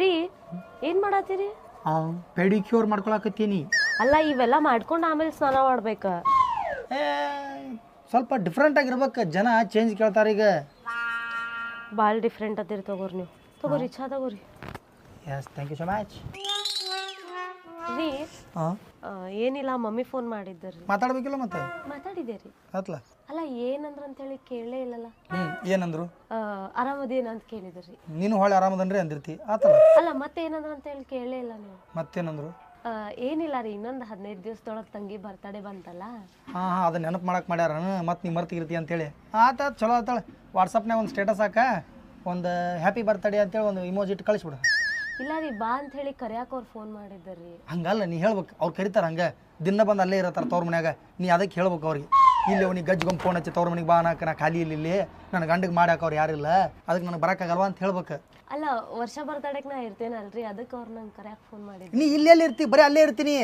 ರೀ ಏನ್ ಮಾಡತ್ತೀರಿ ಪೆಡಿಕ್ಯೂರ್ ಮಾಡ್ಕೊಳಕತ್ತೀನಿ. ಅಲ್ಲ ಇವೆಲ್ಲ ಮಾಡ್ಕೊಂಡು ಆಮೇಲೆ ಸ್ನಾನ ಮಾಡ್ಬೇಕ. ಸ್ವಲ್ಪ ಡಿಫ್ರೆಂಟ್ ಆಗಿರ್ಬೇಕು ಜನ ಚೇಂಜ್ ಕೇಳ್ತಾರೆ ಈಗ. ಭಾಳ ಡಿಫ್ರೆಂಟ್ ಅದಿರಿ ತಗೋರಿ ನೀವು. ತಗೋರಿ ಚಾ ತಗೋರಿ. Yes thank you so much ರೀ ಏನಿಲ್ಲ ಮಮ್ಮಿ ಫೋನ್ ಮಾಡಿದ್ದಾರೆ ಮಾತಾಡ್ಬೇಕಿಲ್ಲ ಮತ್ತೆ? ಮಾತಾಡಿದೆ ರೀ. ಆತ್ಲ? ಅಲ್ಲ ಏನಂದ್ರ ಅಂತೇಳಿ ಕೇಳಲೇ ಇಲ್ಲಲ್ಲ. ಹ್ಮ್ ಏನಂದ್ರು? ಆ, ಆರಾಮದೇನ ಅಂತ ಕೇಳಿದ್ರಿ. ನೀನು ಹೊಳೆ ಆರಾಮದನ್ರಿ ಅಂದಿರ್ತಿ ಆತಲ್ಲ? ಅಲ್ಲ ಮತ್ತೆ ಏನಂದ್ರ ಅಂತೇಳಿ ಕೇಳೇ ಇಲ್ಲ ನೀವು. ಮತ್ತೇನಂದ್ರು? ಆ, ಏನಿಲ್ಲ ರೀ ಇನ್ನೊಂದು ಹದಿನೈದು ದಿವಸದೊಳಗೆ ತಂಗಿ ಬರ್ತಡೆ ಬಂತಲ್ಲ. ಹಾಂ ಹಾಂ ಅದನ್ನ ನೆನಪು ಮಾಡಕ್ಕೆ ಮಾಡ್ಯಾರ ಮತ್ತೆ ನೀ ಮರ್ತಿಗಿರ್ತಿ ಅಂತೇಳಿ. ಆತ ಚಲೋ ಆತಾಳೆ ವಾಟ್ಸಪ್ನಾಗ ಒಂದು ಸ್ಟೇಟಸ್ ಹಾಕ ಒಂದು ಹ್ಯಾಪಿ ಬರ್ತಡೆ ಅಂತೇಳಿ ಒಂದು ಇಮೋಜಿ ಇಟ್ಟು ಕಳಿಸ್ಬಿಡು. ಇಲ್ಲ ರೀ ಬಾ ಅಂತ ಹೇಳಿ ಕರ್ಯಾಕ ಅವ್ರು ಫೋನ್ ಮಾಡಿದ್ದರಿ ಹಂಗಲ್ಲ ನೀ ಹೇಳ್ಬೇಕು ಅವ್ರು ಕರಿತಾರ ಹಂಗೆ. ದಿನ ಬಂದು ಅಲ್ಲೇ ಇರತ್ತಾರ ತವ್ರ ಮನ್ಯಾಗ ನೀ ಅದಕ್ಕೆ ಹೇಳ್ಬೇಕು ಅವ್ರಿಗೆ. ಇಲ್ಲಿ ಅವ್ನಿಗೆ ಗಜ್ಗೊಂಬ ಫೋನ್ ಹಚ್ಚಿ ತವ್ರ ಮನೆಗೆ ಬಾ ನಾಕ ನಾ ಖಾಲಿ ಇಲ್ಲ ಇಲ್ಲಿ. ನನ್ನ ಗಂಡಿಗೆ ಮಾಡಾಕ ಅವ್ರು ಇಲ್ಲ ಅದಕ್ಕೆ ನನಗೆ ಬರೋಕ್ಕಾಗಲ್ವಾ ಅಂತ ಹೇಳ್ಬೇಕು. ಅಲ್ಲ ವರ್ಷ ಬರ್ತಾಡಕ್ ನಾ ಇರ್ತೇನಲ್ರಿ? ಅದಕ್ಕೆ ಅವ್ರು ನಂಗೆ ಫೋನ್ ಮಾಡಿ ನೀ ಇಲ್ಲೇ ಇರ್ತಿ? ಬರೀ ಅಲ್ಲೇ ಇರ್ತೀನಿ.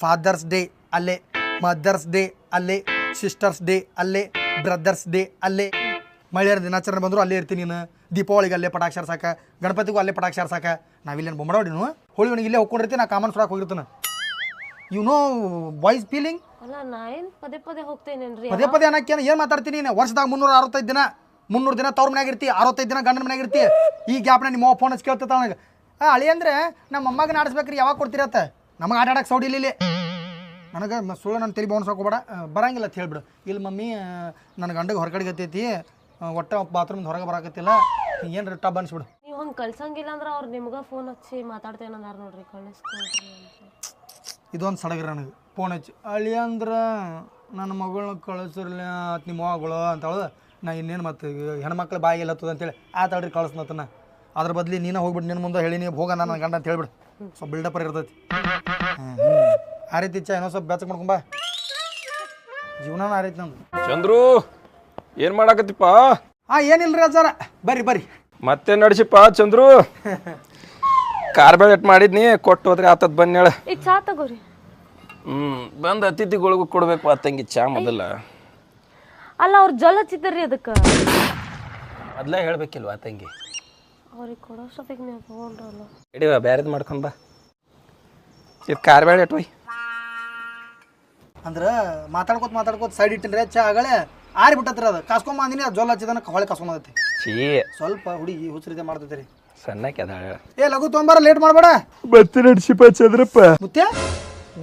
ಫಾದರ್ಸ್ ಡೇ ಅಲ್ಲೇ ಮದರ್ಸ್ ಡೇ ಅಲ್ಲೇ ಸಿಸ್ಟರ್ಸ್ ಡೇ ಅಲ್ಲೇ ಬ್ರದರ್ಸ್ ಡೇ ಅಲ್ಲೇ. ಮಹಿಳೆಯರ ದಿನಾಚರಣೆ ಬಂದ್ರು ಅಲ್ಲೇ ಇರ್ತೀನಿ ನೀನು. ದೀಪಾವಳಿಗೆ ಅಲ್ಲೇ ಪಟಾಕ್ಷ ಸಾಕ ಗಣಪತಿಗೂ ಅಲ್ಲೇ ಪಟಾಕ್ಷ ಸಾಕ ನಾವಿಲ್ಲೇನು ಬೊಂಬಡೋಡಿನು ಹೋಳಿ ಒಣಗಿ ಇಲ್ಲೇ ಹೋಗ್ಕೊಂಡಿರ್ತೀನಿ ನಾ ಕಾಮನ್ ಫ್ರಾಕ್ ಹೋಗಿರ್ತಾನೆ. ಯು ನೋ ಬಾಯ್ಸ್ ಫೀಲಿಂಗ್ ಅಲ್ಲ ನಾ ಏನು ಪದೇ ಪದೇ ಹೋಗ್ತೇನೇನ್ರಿ ಪದೇ ಪದೇ ಅನ್ನಕ್ಕೆ ಏನು ಮಾತಾಡ್ತೀನಿ ನೀನು? ವರ್ಷದಾಗ ಮುನ್ನೂರ ಅರವತ್ತೈದು ದಿನ ಮುನ್ನೂರು ದಿನ ತವ್ರ ಮನ್ಯಾಗ ಇರ್ತಿ ಅರವತ್ತೈದು ದಿನ ಗಂಡನ ಮನ್ಯಾಗ ಇರ್ತಿ. ಈ ಗ್ಯಾಪ್ನ ನಿಮ್ಮ ಫೋನ್ ಹಚ್ಚಿ ಕೇಳ್ತೈತೆ ನನಗೆ. ಆ ಅಳಿ ಅಂದ್ರೆ ನಮ್ಮ ಅಮ್ಮಗನ ಆಡಿಸ್ಬೇಕ್ರಿ ಯಾವಾಗ ಕೊಡ್ತಿರತ್ತ? ನಮಗೆ ಆಟ ಆಡಕ್ಕೆ ಸೌಡಿ ಇಲ್ಲಿ ನನಗೆ ಮ- ಸುಳ್ಳು ನನ್ನ ತಲೆ ಬೋನ್ಸ್ ಹಾಕೋಬೇಡ. ಆ, ಬರಂಗಿಲ್ಲ ಅಂತ ಹೇಳ್ಬಿಡು. ಇಲ್ಲಿ ಮಮ್ಮಿ ಆ, ನನ್ನ ಗಂಡಗೆ ಹೊರಗಡೆ ಗತ್ತೈತಿ. ಒಟ್ಟ ಬಾತ್ರೂಮ್ ಹೊರಗೆ ಬರಾಕತ್ತಿಲ್ಲ. ಏನ್ರಿ ಟಬ್ ಅನ್ಸ್ಬಿಡು. ನೀವು ಹಂಗೆ ಕಳ್ಸಂಗಿಲ್ಲ ಅಂದ್ರೆ ಅವ್ರು ನಿಮ್ಗೆ ಫೋನ್ ಹಚ್ಚಿ ಮಾತಾಡ್ತೇನಂದಾರ ನೋಡ್ರಿ ಕಳಿಸ್ಕೊಡ್ರಿ ಅಂತ. ಇದೊಂದು ಸಡಗರ ನನಗೆ. ಫೋನ್ ಹಚ್ಚಿ ಅಳಿ ಅಂದ್ರೆ ನನ್ನ ಮಗಳನ್ನ ಕಳಿಸಿರ್ಲಿ ಆತ ನಿಮ್ಮ ಮಗಳು ಅಂತ ಅಂತೇಳಿ ನಾ ಇನ್ನೇನು ಮತ್ತೆ ಹೆಣ್ಮಕ್ಳು ಬಾಯಿಗೆ ಹತ್ತದ ಅಂತೇಳಿ ತಡ್ರಿ ಕಳಿಸ್ನತನ ಅದ್ರ ಬದ್ಲಿ ನೀನು ಹೋಗ್ಬಿಟ್ಟು ನಿನ್ನ ಮುಂದೆ ಹೇಳಿ ನೀವು ಹೋಗ ನನ್ನ ಗಂಡ ಅಂತ ಹೇಳ್ಬಿಡು. ಸ್ವಲ್ಪ ಬಿಲ್ಡಪ್ಪರ್ ಇರ್ತೈತಿ. ಆ ರೀತಿ ಇಚ್ಛ ಏನೋ ಸ್ವಲ್ಪ ಬೆಚ್ಚಗೆ ಮಾಡ್ಕೊಂಬ ಜೀವನ ಆ ರೀತಿ ನಂದು ಚಂದ್ರು ಏನು ಮಾಡಾಕತ್ತಿಪ್ಪ? ಹಾಂ ರೀ ಅಜ್ಜಾರ ಬರ್ರಿ ಬರ್ರಿ. ಮತ್ತೆ ನಡೆಸಿಪ್ಪ ಚಂದ್ರು? ಕಾರ್ ಬೆಳೆಟ್ ಮಾಡಿದ್ನಿ ಕೊಟ್ಟು ಹೋದ್ರೆ ಆತದ್ ಬನ್ನಿ ಹೇಳ. ಈಗ ಚಾ ತಗೋರಿ. ಹ್ಮ್ ಬಂದ್ ಅತಿಥಿಗಳಿಗೂ ಕೊಡ್ಬೇಕು ತಂಗಿ ಚಾ ಮೊದಲ. ಅಲ್ಲ ಅವ್ರು ಜಲ್ ಹಚ್ಚಿದ್ರಿ ಅದಕ್ಕೆ. ಮೊದ್ಲೇ ಹೇಳ್ಬೇಕಿಲ್ವಾ ತಂಗಿ? ಅವ್ರಿಗೆ ಕೊಡೋಷ್ಟೊತ್ತಿಗೆ ನೀವು ತಗೊಂಡ್ರಲ್ಲ. ಇಡಿವ ಬ್ಯಾರೆದ್ ಮಾಡ್ಕೊಂಡ್ ಬಾ. ಇದು ಕಾರ್ ಬೇಳೆ ಅಂದ್ರ ಅಂದ್ರೆ ಮಾತಾಡ್ಕೋತ ಮಾತಾಡ್ಕೋತ ಸೈಡ್ ಇಟ್ಟಿನ್ರಿ ಚಾ ಆಗಲೇ ಆರಿ ಬಿಟ್ಟತ್ರಿ ಅದು ಕಾಸ್ಕೊಂಬಂದಿನಿ ಅದು ಜೋಲ್ ಹಚ್ಚಿದನ ಹೊಳೆ ಕಾಸ್ಕೊಂಬಂದೈತಿ ಚೀ ಸ್ವಲ್ಪ ಹುಡುಗಿ ಹುಚ್ಚರಿದೆ ಮಾಡ್ತೈತಿ ರೀ. ಸಣ್ಣಕ್ಕೆ ಅದಾಳ ಏ ಲಗು ತೊಂಬಾರ ಲೇಟ್ ಮಾಡಬೇಡ. ಮತ್ತೆ ನಡ್ಸಿಪ್ಪ ಚದ್ರಪ್ಪ ಮುತ್ಯ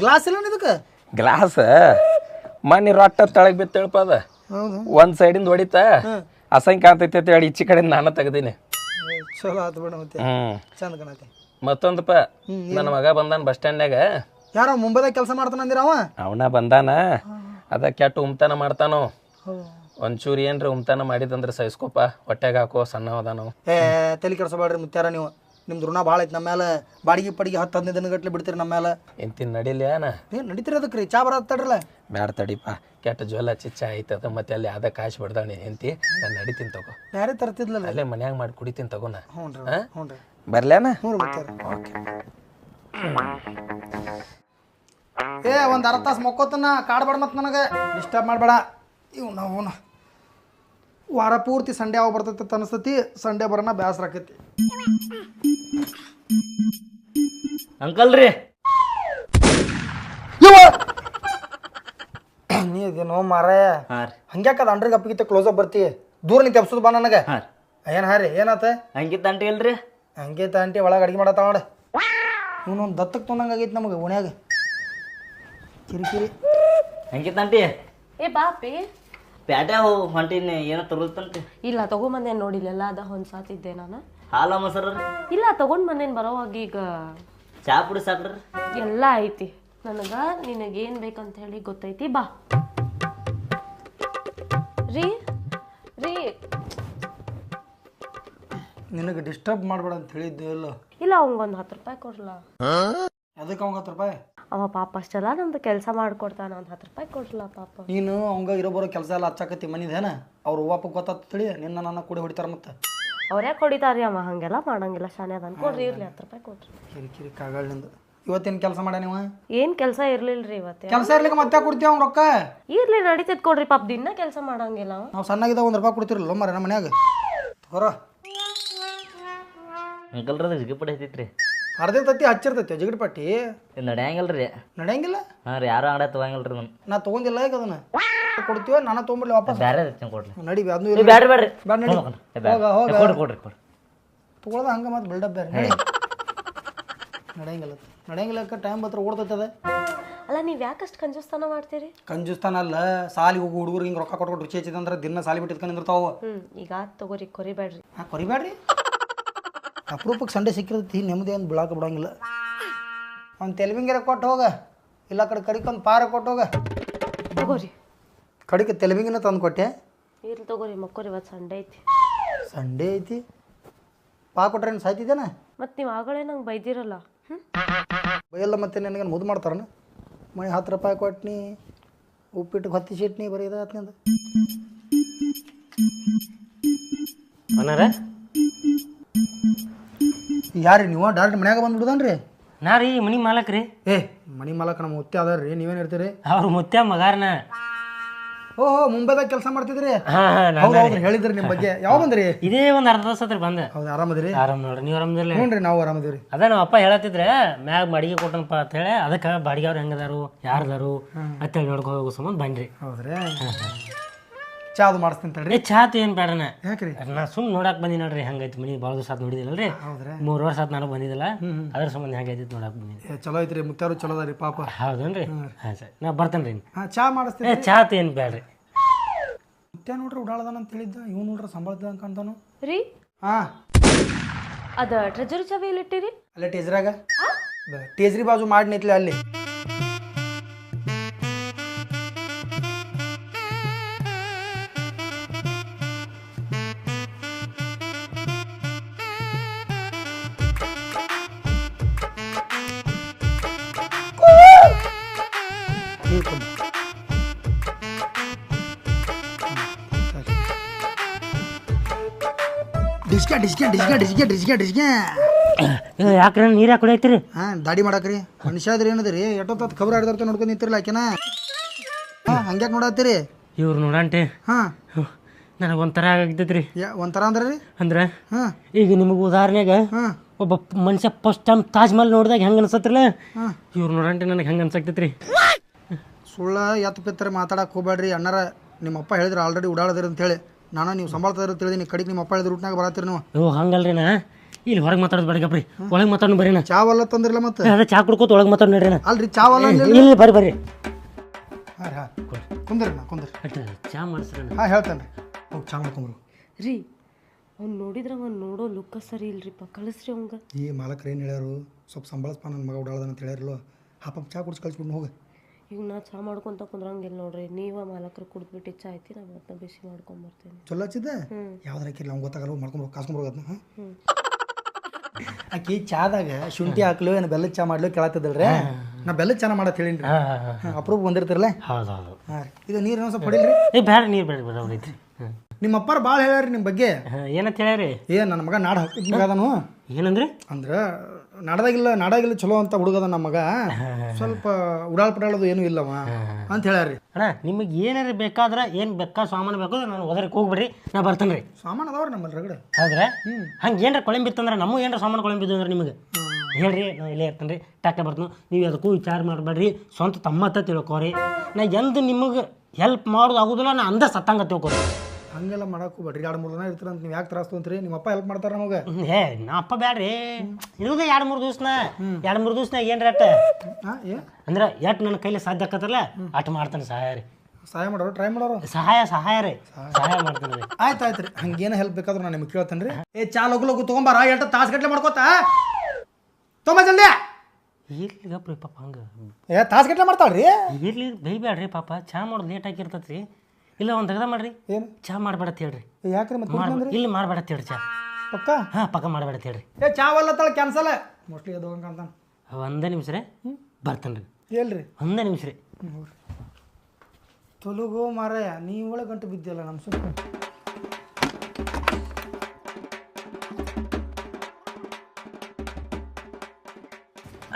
ಗ್ಲಾಸ್ ಇಲ್ಲ ಇದಕ್ಕೆ ಗ್ಲಾಸ್ ಮನೆ ರೊಟ್ಟ ತಳಗ್ ಬಿತ್ತೇಳಪ್ಪ ಅದ. ಹೌದು. ಒಂದ್ ಸೈಡಿಂದ ಹೊಡಿತ. ಅಸಂಖ್ಯ ಕಾಣ್ತೈತಿ ಅಂತ ಹೇಳಿ ಈಚೆ ಕಡೆಯಿಂದ ನಾನು ತೆಗ್ದೀನಿ. ಚಲೋ ಆತು ಬಿಡ ಮತ್ತೆ ಹ್ಮ್. ಚಂದ ಕಾಣತ್ತೆ. ಮತ್ತೊಂದಪ್ಪ ನನ್ನ ಮಗ ಬಂದಾನ ಬಸ್ ಸ್ಟ್ಯಾಂಡ್ನಾಗ ಯಾರೋ ಮುಂಬೈದಾಗ ಕೆಲಸ ಮಾಡ್ತಾನ ಅಂದಿರ ಅವ? ಅವನ ಬಂದಾನ. ಅದ ಕೆಟ್ಟ ಉಮ್ತಾನ ಮಾಡ್ತಾನೋ. ಒಂಚೂರು ಏನ್ರ ಉಮ್ತಾನ ಮಾಡಿದಂದ್ರೆ ಸಹಿಸ್ಕೋಪ ಹೊಟ್ಟೆಗೆ ಹಾಕೋ ಸಣ್ಣ ಅದಾನು ಏ ತಲೆ ಕೆಡ್ಸಬೇಡ್ರಿ ಮುತ್ಯಾರ ನೀವು. ನಿಮ್ದು ಋಣ ಭಾಳ ಐತಿ ನಮ್ಮ ಮೇಲೆ ಬಾಡಿಗೆ ಪಡಿಗೆ ಹತ್ತು ಹದಿನೈದು ದಿನಗಟ್ಲೆ ಬಿಡ್ತೀರಿ ನಮ್ಮ ಮೇಲೆ ನಡಿಲಿ ಏನ ಏ ನಡೀತೀರಿ ಅದಕ್ಕೆ ರೀ ಚಾ ಬರ ತಡ್ರಲ್ಲ. ಬ್ಯಾಡ ತಡಿಪ ಕೆಟ್ಟ ಜ್ವಲ ಚಿಚ್ಚ ಐತದ ಮತ್ತೆ ಅಲ್ಲಿ ಅದ ಕಾಶ್ ಬಿಡ್ದಾಣಿ ಹೆಂತಿ ನಾನು ನಡಿತೀನಿ ತಗೋ. ಯಾರೇ ತರ್ತಿದ್ಲಲ್ಲ. ಅಲ್ಲೇ ಮನ್ಯಾಗ ಮಾಡಿ ಕುಡಿತೀನಿ ತಗೋನ ಹ್ಞೂ ರೀ ಹಾ? ಹ್ಞೂ ರೀ ಬರ್ಲ್ಯಾನ? ಹ್ಞೂ ರೀ ಮುತ್ಯಾರ ಏ ಒಂದು ಅರ್ಧ ತಾಸು ಮಕ್ಕೋತನ. ಕಾಡ್ಬೇಡ ಮತ್ತೆ ನನಗೆ. ಡಿಸ್ಟರ್ಬ್ ಮಾಡಬೇಡ. ಇವ್ ನಾವು ವಾರ ಪೂರ್ತಿ ಸಂಡೇ ಯಾವ ಬರ್ತೈತೆ ಅಂತ ಅನಿಸ್ತತಿ ಸಂಡೇ ಬರೋಣ ಬೇಸರ ಆಕೈತಿ. ಅಂಕಲ್ ರೀ ನೀ ಇದೇನೋ ಮಾರಾಯ ಹಾಂ ರೀ. ಹಂಗ್ಯಾಕದ ಅಂಡ್ರಿಗೆ ಅಪ್ಪಿಗಿತ್ತ ಕ್ಲೋಸ್ ಅಪ್ ಬರ್ತಿ? ದೂರ ನಿಂತ ಎಬ್ಸೋದು ಬಾ ನನಗೆ. ಹಾಂ ರೀ. ಏನು ಹಾರಿ ಏನಾತ ಹಂಗಿತ್ತ ಅಂಟಿ ಇಲ್ರಿ? ಹಂಗೆ ಆಂಟಿ ಒಳಗೆ ಅಡ್ಗೆ ಮಾಡತ್ತ ನೋಡ. ಇವನೊಂದು ದತ್ತಕ್ಕೆ ತೊಂದಂಗೆ ಆಗೈತೆ ನಮಗೆ ಓಣ್ಯಾಗ. ಕಿರಿಕಿರಿ ಹಂಗಿತ್ತ ಅಂಟಿ ಏ ಬಾಪಿ ಪ್ಯಾಟೆ ಹೋ ಹೊಂಟಿನಿ ಏನೋ ತರುತ್ತಂತೆ ಇಲ್ಲ ತಗೊಂಬಂದೇನ್ ನೋಡಿಲ್ಲ ಅದ ಹೊಂದ್ಸಾತಿದ್ದೆ ನಾನು. ಹಾಲ ಮೊಸರು ಇಲ್ಲ ತಗೊಂಡ್ ಬಂದೇನ್ ಬರೋವಾಗ ಈಗ ಚಾ ಪುಡಿ ಸಾಕ್ರಿ. ಎಲ್ಲ ಐತಿ. ನನಗ ನಿನಗೇನ್ ಬೇಕಂತ ಹೇಳಿ ಗೊತ್ತೈತಿ ಬಾ. ರೀ ರೀ. ನಿನಗೆ ಡಿಸ್ಟರ್ಬ್ ಮಾಡಬೇಡ ಅಂತ ಹೇಳಿದ್ದೆ ಇಲ್ಲ ಇಲ್ಲ ಅವಂಗೊಂದು ಹತ್ತು ರೂಪಾಯಿ ಕೊಡ್ಲಾ? ಅದಕ್ಕೆ ಅವಂಗ ಹತ್ತು ರೂಪಾಯಿ? ಅವ ಪಾಪ ಅಷ್ಟೆಲ್ಲ ನಮ್ದು ಕೆಲಸ ಮಾಡ್ಕೊಡ್ತಾನ ಒಂದು ಹತ್ತು ರೂಪಾಯಿ ಕೊಡ್ಲಾ ಪಾಪ. ನೀನು ಅವಂಗ ಇರೋ ಬರೋ ಕೆಲಸ ಎಲ್ಲ ಹಚ್ಚಾಕತ್ತಿ ಮನಿದೇನ ಅವ್ರ ಹೂವಪ್ಪ ಗೊತ್ತಾತ ತಿಳಿ ನಿನ್ನ ನನ್ನ ಕೂಡ ಹೊಡಿತಾರ ಮತ್ತೆ? ಅವ್ರೇ ಕೊಡಿತಾರಿ ಅಮ್ಮ ಹಂಗೆಲ್ಲ ಮಾಡಂಗಿಲ್ಲ ಶಾನೆ ಅದನ್ ಕೊಡ್ರಿ ಇರ್ಲಿ ಹತ್ತು ರೂಪಾಯಿ ಕೊಡ್ರಿ ಕಿರಿಕಿರಿ ಕಾಗಳಿಂದ ಇವತ್ತೇನ್ ಕೆಲಸ ಮಾಡ್ಯ ನೀವು ಏನ್ ಕೆಲಸ ಇರ್ಲಿಲ್ರಿ ಇವತ್ತೆ? ಕೆಲಸ ಇರ್ಲಿಕ್ಕೆ ಮತ್ತೆ ಕೊಡ್ತೀವಿ ಅವ್ನ ರೊಕ್ಕ? ಇರ್ಲಿ ನಡೀತೈತ್ ಕೊಡ್ರಿ ಪಾಪ ದಿನ ಕೆಲಸ ಮಾಡಂಗಿಲ್ಲ ಅವ. ನಾವು ಸಣ್ಣಾಗಿದ್ದಾಗ ಒಂದು ರೂಪಾಯಿ ಕೊಡ್ತಿರಲ್ಲ ಮರ ನಮ್ಮ ಮನ್ಯಾಗ. ತಗೋರ. ಅಂಕಲ್ರದ ಜಿಗಿಪಡಿ ಐತಿತ್ರಿ ತತ್ತಿ ಹಚ್ಚಿರ್ತೈತಿ ಜಿಗಟ್ ಪಟ್ಟಿ. ಇದು ನಡೆಯಂಗಿಲ್ರಿ. ನಡೆಯಂಗಿಲ್ಲ? ಹಾಂ ರೀ ಯಾರು ಅಂಗಡಿ ತಗೊಂಗಿಲ್ರಿ ನಾನು ನಾ ತಗೊಂಡಿಲ್ಲ ಈಗ ಅದನ್ನ. ಕೊಡ್ತೀವ? ನಾನು ತೊಗೊಂಬಿಡ್ಲಿ ವಾಪಸ್. ಬೇರೆ ಐತಿ ಕೊಡ್ರಿ. ನಡಿ ಅದನ್ನು ಬೇಡ ಬ್ಯಾಡ್ರಿ ಬ್ಯಾಡ್ರಿ. ಬ್ಯಾಡ ನಡಿ. ಹೋಗ, ಹೋಗ. ಕೊಡ್ರಿ ಕೊಡ್ರಿ ಕೊಡ್ರಿ. ತಗೊಳ್ದ ಹಂಗೆ ಮತ್ತೆ ಬಿಲ್ಡಪ್ ಬೇರೆ. ನಡಿ. ನಡೆಯಂಗಿಲ್ಲ ನಡೆಯಂಗಿಲ್ಲ ಟೈಮ್ ಬತ್ರ ಓಡ್ತೈತೆ ಅದ. ಅಲ್ಲ ನೀವು ಯಾಕಷ್ಟು ಕಂಜೂಸ್ತಾನ ಮಾಡ್ತೀರಿ? ಕಂಜುಸ್ತಾನ ಅಲ್ಲ ಸಾಲಿ ಹೋಗಿ ಹುಡುಗರಿಗೆ ಹಿಂಗೆ ರೊಕ್ಕ ಕೊಟ್ಕೊಂಡು ರುಚಿ ಹಚ್ಚಿದಂದ್ರೆ ಅಂದ್ರೆ ದಿನ ಸಾಲಿ ಬಿಟ್ಟಿದ್ಕೊಂಡು ನಿಂದಿರ್ತಾವ ಈಗ ಆತ್ ತಗೋರಿ ಕೊರಿಬೇಡ್ರಿ. ಹಾಂ ಕೊರಿಬೇಡ್ರಿ. ಅಪರೂಪಕ್ಕೆ ಸಂಡೆ ಸಿಕ್ಕಿರ್ತೈತಿ ನೆಮ್ಮದಿ ಅಂತ ಬಿಳಾಕ ಬಿಡಂಗಿಲ್ಲ. ಅವ್ನು ತೆಲುಬಿಂಗಿರ ಕೊಟ್ಟು ಹೋಗ ಇಲ್ಲ ಕಡೆ ಕಡಿಕೊಂದು ಪಾರ ಕೊಟ್ಟು ಹೋಗ. ತಗೋರಿ. ಕಡಿಕೆ ತೆಲುಬಿಂಗಿನ ತಂದು ಕೊಟ್ಟೆ? ಇರ್ಲಿ ತಗೋರಿ ಮಕ್ಕೋರಿ ಇವತ್ತು ಸಂಡೆ ಐತಿ. ಸಂಡೇ ಐತಿ? ಪಾ ಕೊಟ್ರೇನು ಸಾಯ್ತಿದ್ದೇನ ಮತ್ತು ನೀವು ಆಗಳೇ ನಂಗೆ ಬೈದಿರಲ್ಲ. ಹ್ಞೂ ಬೈಯಲ್ಲ ಮತ್ತೆ ನನಗೆ ಮುದ್ದು ಮಾಡ್ತಾರನ? ಮನೆ ಹತ್ತು ರೂಪಾಯಿ ಕೊಟ್ನಿ ಉಪ್ಪಿಟ್ಟು ಹೊತ್ತಿ ಸಿಟ್ನಿ ಬರೀ ಇದಾತ್ನಿಂದ ಯಾರು ನೀವು? ಡೈರೆಕ್ಟ್ ಮನ್ಯಾಗ ಬಂದ್ಬಿಡುದನ್ರಿ ನಾ ರೀ ಮನಿ ಮಾಲಕ್ ರೀ. ಏ ಮನಿ ಮಾಲಕ ನಮ್ಮ ಮುತ್ತೆ ಅದಾರ ರೀ. ನೀವೇನು ಇರ್ತೀರಿ ಅವ್ರ ಮುತ್ಯ ಮಗಾರನ. ಓಹೋ ಮುಂಬೈದಾಗ ಕೆಲಸ ಮಾಡ್ತಿದ್ರಿ? ಹಾ ಹೌದು ಹೇಳಿದ್ರಿ ನಿಮ್ಮ ಬಗ್ಗೆ. ಯಾವ ಬಂದ್ರಿ? ಇದೇ ಒಂದ್ ಅರ್ಧ ದಿವಸ ಹತ್ರ ಬಂದೆ. ಹೌದು ಆರಾಮದ್ರಿ ಆರಾಮ್ ನೋಡ್ರಿ ನೀವು ಆರಾಮದಿರ್ಲಿ ಹ್ಞೂ ರೀ ನಾವು ಆರಾಮದಿವ್ರಿ ಅದ ನಮ್ಮ ಅಪ್ಪ ಹೇಳತ್ತಿದ್ರೆ ಮ್ಯಾಗ ಬಾಡಿಗೆ ಕೊಟ್ಟನಪ್ಪ ಅಂತ ಹೇಳಿ ಅದಕ್ಕೆ ಬಾಡಿಗೆ ಅವ್ರು ಹೆಂಗದಾರು ಯಾರ್ದಾರು ಅಂತೇಳಿ ನೋಡ್ಕೊ ಹೋಗೋ ಸಂಬಂಧ ಬನ್ರಿ ಹೌದ್ರಿ? ಚಾ ಅದು ಮಾಡಿಸ್ತೀನಿ ತಡ್ರಿ. ಏ ಚಾತ್ ಏನ್ ಬೇಡನ. ಯಾಕ್ರಿ? ನಾ ಸುಮ್ ನೋಡಕ್ ಬಂದಿ ನೋಡ್ರಿ ಹಂಗೈತಿ ಮನಿ ಭಾಳ ದಿವಸ ಆತ್ ನೋಡಿದಿಲ್ಲಲ್ರಿ ಹೌದ್ರಿ. ಮೂರು ವರ್ಷ ಆತ್ ನಾನು ಬಂದಿದ್ದಿಲ್ಲ ಅದ್ರ ಸಂಬಂಧ ಹೆಂಗೈತಿ ನೋಡಕ್ ಬಂದಿದ್ದೆ ಏ ಚಲೋ ಐತ್ರಿ ಮುತ್ತಾರು ಚಲೋ ಅದಾರಿ ಪಾಪ. ಹೌದನ್ರಿ? ಹಾಂ ಸರಿ. ನಾ ಬರ್ತೇನೆ ರೀ ಹಾಂ ಚಾ ಮಾಡಿಸ್ತೀನಿ ಚಾತ್ ಏನ್ ಬೇಡ್ರಿ. ಮುತ್ಯ ನೋಡ್ರಿ ಉಡಾಳದಾನ ಅಂತ ಹೇಳಿದ್ದ ಇವ್ ನೋಡ್ರಿ ಸಂಬಳದ ಅಂತಾನು ರೀ? ಹಾ. ಅದ ಟ್ರೆಜರಿ ಚಾವಿ ಎಲ್ಲಿಟ್ಟಿರಿ ಅಲ್ಲೇ ಟೇಜ್ರಾಗ ಟೇಜ್ರಿ ಬಾಜು ಮಾಡಿ ನಿಂತ್ಲೆ ಅಲ್ಲಿ. ಯಾಕ್ರಿ? ನೀರು ಯಾಕೆ ಕುಡಿಯತ್ತೀರಿ? ಹಾ ದಾಡಿ ಮಾಡಾಕ್ರಿ. ಮನುಷ್ಯ ಅದ್ರಿ ಏನದ್ರಿ? ಎಟ್ಟೊತ್ತ ಖಬರ್ ಆಡ್ದಾರ್ತ ನೋಡ್ಕೊಂಡು ನಿಂತಿರಲ್ಲ ಆಕೆನ? ಹಾ ಹಂಗ್ಯಾಕೆ ನೋಡತ್ತೀರಿ? ಇವ್ರು ನೋಡಂಟಿ. ಹಾ. ನನಗೆ ಒಂಥರ ಆಗಿದ್ರಿ ಯಾ ಒಂಥರ ಅಂದ್ರೆ ರೀ ಅಂದ್ರೆ? ಹಾ. ಈಗ ನಿಮಗೆ ಉದಾಹರಣೆಗೆ ಹಾ. ಒಬ್ಬ ಮನುಷ್ಯ ಫಸ್ಟ್ ಟೈಮ್ ತಾಜ್ ಮಹಲ್ ನೋಡಿದಾಗ ಹೆಂಗೆ ಅನ್ಸತ್ರಲ್ಲ? ಹಾ. ಇವ್ರು ನೋಡಂಟಿ ನನಗೆ ಹೆಂಗೆ ಅನ್ಸಕ್ತೈತ್ರಿ. ಸುಳ್ಳ ಎತ್ತ ಪಿತ್ತರ ಮಾತಾಡಕ್ಕೆ ಹೋಗ್ಬೇಡ್ರಿ ಅಣ್ಣಾರ ನಿಮ್ಮ ಅಪ್ಪ ಹೇಳಿದ್ರು ಆಲ್ರೆಡಿ ಅಂತ ಅಂತೇಳಿ ನಾನು ನೀವು ಸಂಭಾಳ್ತಾ ತಿಳಿದೀನಿ. ಕಡೆಗೆ ನಿಮ್ಮ ಅಪ್ಪ ಹೇಳಿದ ರೂಟ್ನಾಗ ಬರತ್ತೀರಿ ನೀವು. ಓ ಹಂಗಲ್ರಿ ನಾ. ಇಲ್ಲಿ ಹೊರಗೆ ಮಾತಾಡೋದು ಬೇಡಗಪ್ರಿ ಒಳಗೆ ಮಾತಾಡೋಣ ಬರ್ರಿ ನಾ. ಚಾವಲ್ಲ ತಂದ್ರಿಲ್ಲ ಮತ್ತೆ? ಅದೇ ಚಾ ಕುಡ್ಕೋತ ಒಳಗೆ ಮಾತಾಡ್ ನೋಡ್ರಿ ನಾ. ಅಲ್ರಿ ಚಾವಲ್ಲ? ಇಲ್ಲಿ ಬರ್ರಿ ಬರ್ರಿ. ಹಾಂ ಹಾಂ. ಕುಂದ್ರಿ ನಾ ಕುಂದ್ರಿ. ಅಟ್ಟ ಚಾ ಮಾಡಿಸ್ರಿ ಹಾಂ ಹೇಳ್ತೇನೆ ಹೋಗ್ ಚಾ ಮಾಡ್ಕೊಂಬ್ರು. ರೀ ಅವ್ನು ನೋಡಿದ್ರೆ ಅವನು ನೋಡೋ ಲುಕ್ಕ ಸರಿ ಇಲ್ರಿಪ್ಪ ಕಳಿಸ್ರಿ ಅವಂಗ. ಈ ಮಾಲಕ್ರು ಏನು ಹೇಳ್ಯಾರು? ಸ್ವಲ್ಪ ಸಂಬಳಸ್ಪ ನನ್ನ ಮಗ ಉಡಾಳದ ಅಂತ ಹೇಳ್ಯಾರಲ್ಲ? ಹಾಪ ಚಾ ಕುಡಿಸಿ ಕಳಿಸ್ಬಿಟ್ಟು ಹೋಗಿ. ಈಗ ನಾ ಚಾ ಮಾಡ್ಕೊಂತ ಕುಂದ್ರಂಗಿಲ್ಲ ನೋಡ್ರಿ. ನೀವ ಮಾಲಕರು ಕುಡಿದ್ಬಿಟ್ಟು ಚಾ ಐತಿ ನಾ ಮತ್ತೆ ಬಿಸಿ ಮಾಡ್ಕೊಂಡ್ ಬರ್ತೀನಿ. ಚಲೋ ಹಚ್ಚಿದ್ದೆ? ಯಾವ್ದು ಹಾಕಿಲ್ಲ ಅವ್ನು ಗೊತ್ತಾಗಲ್ಲ ಮಾಡ್ಕೊಂಡು ಕಾಸ್ಕೊಂಬರೋದನ್ನ ಹಾಂ? ಆಕಿ ಚಾದಾಗ ಶುಂಠಿ ಹಾಕ್ಲು ಏನು ಬೆಲ್ಲದ ಚಾ ಮಾಡ್ಲು ಕೇಳತ್ತದಲ್ರಿ ನಾ ಬೆಲ್ಲದ ಚಾ ಮಾಡತ್ ಹೇಳಿನ್ರಿ. ಅಪ್ರೂಪ್ ಬಂದಿರ್ತಿರಲ್ಲ ಹೌದು ಹೌದು. ಹಾಂ ರೀ. ಇದು ನೀರು ಏನೋ ಸ್ವಲ್ಪ ಹೊಡಿಲ್ರಿ? ಏ ಬೇಡ ನೀರು ಬೇಡ ಬೇಡ ಐತ್ರಿ ನಿಮ್ಮ ಅಪ್ಪಾರ ಭಾಳ ಹೇಳ್ಯಾರಿ ನಿಮ್ಮ ಬಗ್ಗೆ ಏನಂತ ಹೇಳ್ಯಾರಿ? ಏ ನನ್ನ ಮಗ ನಾಡ ಹಾಕಿದ್ ಅದನು ಏನಂದ್ರಿ? ಅಂದ್ರೆ ನಾಡದಾಗಿಲ್ಲ ನಾಡಾಗಿಲ್ಲ ಚಲೋ ಅಂತ ಹುಡುಗದ ನಮ್ಮ ಮಗ. ಸ್ವಲ್ಪ ಉಡಾಳ್ ಪಡಾಳದು ಏನೂ ಇಲ್ಲವ ಅಂತ ಹೇಳ್ಯಾರಿ ಅಣ್ಣ ನಿಮಗೆ ಏನಾರ ಬೇಕಾದ್ರೆ ಏನು ಬೇಕಾ ಸಾಮಾನು ಬೇಕು ನಾನು ಒದರಿಗೆ ಹೋಗ್ಬಿಡ್ರಿ ನಾ ಬರ್ತೇನೆ ರೀ. ಸಾಮಾನು ಅದಾವ್ರಿ ನಮ್ಮಲ್ಲಿ ರಗಡೆ. ಹೌದ್ರಾ? ಹಂಗೆ ಏನಾರ ಕೊಳಂಬಿತ್ತಂದ್ರೆ ನಮ್ಮ ಏನಾರ ಸಾಮಾನು ಕೊಳಂಬಿದ್ದು ಅಂದ್ರೆ ನಿಮಗೆ? ಹೇಳ್ರಿ ನಾ ಇಲ್ಲೇ ಇರ್ತೇನೆ ರೀ ಟ್ಯಾಕ್ಟರ್ ಬರ್ತೀನಿ. ನೀವು ಅದಕ್ಕೂ ವಿಚಾರ ಮಾಡಬೇಡ್ರಿ ಸ್ವಂತ ತಮ್ಮತ್ತ ತಿಳ್ಕೊರಿ. ನಾ ಎಂದು ನಿಮಗೆ ಹೆಲ್ಪ್ ಮಾಡೋದು ಆಗೋದಿಲ್ಲ ನಾ ಅಂದ ಸತ್ತಂಗ ತಿಳ್ಕೊರಿ. ಹಂಗೆಲ್ಲ ಮಾಡಕ್ಕೂ ಬೇಡ್ರಿ. ಎರಡು ಮೂರು ದಿನ ಇರ್ತೀರ ಅಂತ ನೀವು ಯಾಕೆ ತ್ರಾಸ ತೊಗೊಂತೀರಿ ನಿಮ್ಮ ಅಪ್ಪ ಹೆಲ್ಪ್ ಮಾಡ್ತಾರ ನಮಗೆ. ಏ ನಾ ಅಪ್ಪ ಬ್ಯಾಡ್ರಿ. ಇರುವುದೇ ಎರಡು ಮೂರು ದಿವ್ಸನ? ಎರಡು ಮೂರು ದಿವ್ಸನಾಗ ಏನು ರೇಟ್ ಹಾಂ ಏ? ಅಂದ್ರೆ ಎಟ್ ನನ್ನ ಕೈಲಿ ಸಾಧ್ಯ ಆಕತ್ತಲ್ಲ ಅಟ್ ಮಾಡ್ತಾನೆ ಸಹಾಯ ರೀ. ಸಹಾಯ ಮಾಡೋರು ಟ್ರೈ ಮಾಡೋರು. ಸಹಾಯ ಸಹಾಯ ರೀ. ಸಹಾಯ. ಮಾಡ್ತೀನಿ ರೀ. ಆಯ್ತು ಆಯ್ತು ರೀ. ಹಂಗೇನು ಹೆಲ್ಪ್ ಬೇಕಾದ್ರೂ ನಾನು ನಿಮ್ಗೆ ಕೇಳ್ತೇನೆ ರೀ ಏ ಚಾ ಲಗು ಲಗು ತೊಗೊಂಬಾರ ತಾಸು ಗಟ್ಲೆ ಮಾಡ್ಕೋತಾ. ತೊಂಬ ಜಲ್ದಿ. ಇರ್ಲಿ ಪಾಪ ಹಂಗೆ. ಏ ತಾಸು ಗಟ್ಲೆ ಮಾಡ್ತಾಳ್ರಿ. ಇರ್ಲಿ ಬೈಬ್ಯಾಡ್ರಿ ಪಾಪ. ಚಾ ಮಾಡೋದು ಲೇಟ್ ಆಗಿರ್ತೈತಿ ಇಲ್ಲ ಒಂದು ತೆಗ್ದ ಮಾಡ್ರಿ. ಏನು? ಚಾ ಮಾಡ್ಬೇಡ ಹೇಳ್ರಿ. ಯಾಕ್ರಿ ಮತ್ತೆ ಮಾಡ್ಬೇಡ. ಇಲ್ಲಿ ಮಾಡ್ಬೇಡ ಹೇಳ್ರಿ ಚಾ. ಪಕ್ಕ? ಹಾಂ ಪಕ್ಕ ಮಾಡ್ಬೇಡ ಹೇಳ್ರಿ. ಏ ಚಾ ತಳ ಕ್ಯಾನ್ಸಲ್ ಮೋಸ್ಟ್ಲಿ ಅದು ಅಂತ ಒಂದೇ ನಿಮಿಷ ರೀ. ಬರ್ತೇನೆ ರೀ. ಹೇಳ್ರಿ ಒಂದೇ ನಿಮಿಷ ರೀ. ತೊಲಗೋ ಮಾರಾಯ ನೀ ಒಳಗಂಟು ಗಂಟು ಬಿದ್ದಿಲ್ಲ ನಮ್ಮ ಸುತ್ತ.